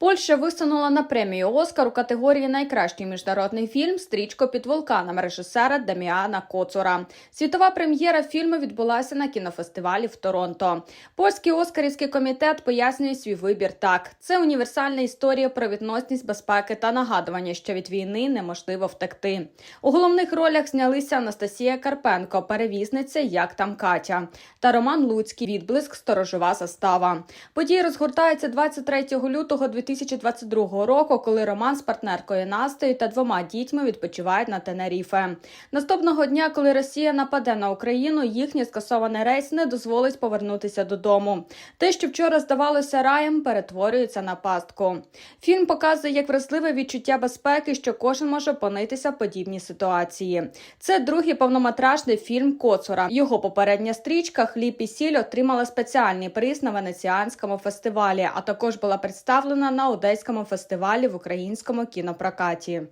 Польща висунула на премію Оскар у категорії Найкращий міжнародний фільм Стрічко під вулканом режисера Даміана Коцура. Світова прем'єра фільму відбулася на кінофестивалі в Торонто. Польський оскарівський комітет пояснює свій вибір так: це універсальна історія про відносність безпеки та нагадування, що від війни неможливо втекти. У головних ролях знялися Анастасія Карпенко, перевізниця Як там Катя, та Роман Луцький, відблиск Сторожова застава. Події розгортаються 23 лютого 2022 року, коли Роман з партнеркою Настею та двома дітьми відпочивають на Тенеріфе. Наступного дня, коли Росія нападе на Україну, їхній скасований рейс не дозволить повернутися додому. Те, що вчора здавалося раєм, перетворюється на пастку. Фільм показує як вразливе відчуття безпеки, що кожен може опинитися в подібній ситуації. Це другий повнометражний фільм Коцура. Його попередня стрічка Хліб і сіль отримала спеціальний приз на венеціанському фестивалі, а також була представлена на одеському фестивалі в українському кінопрокаті.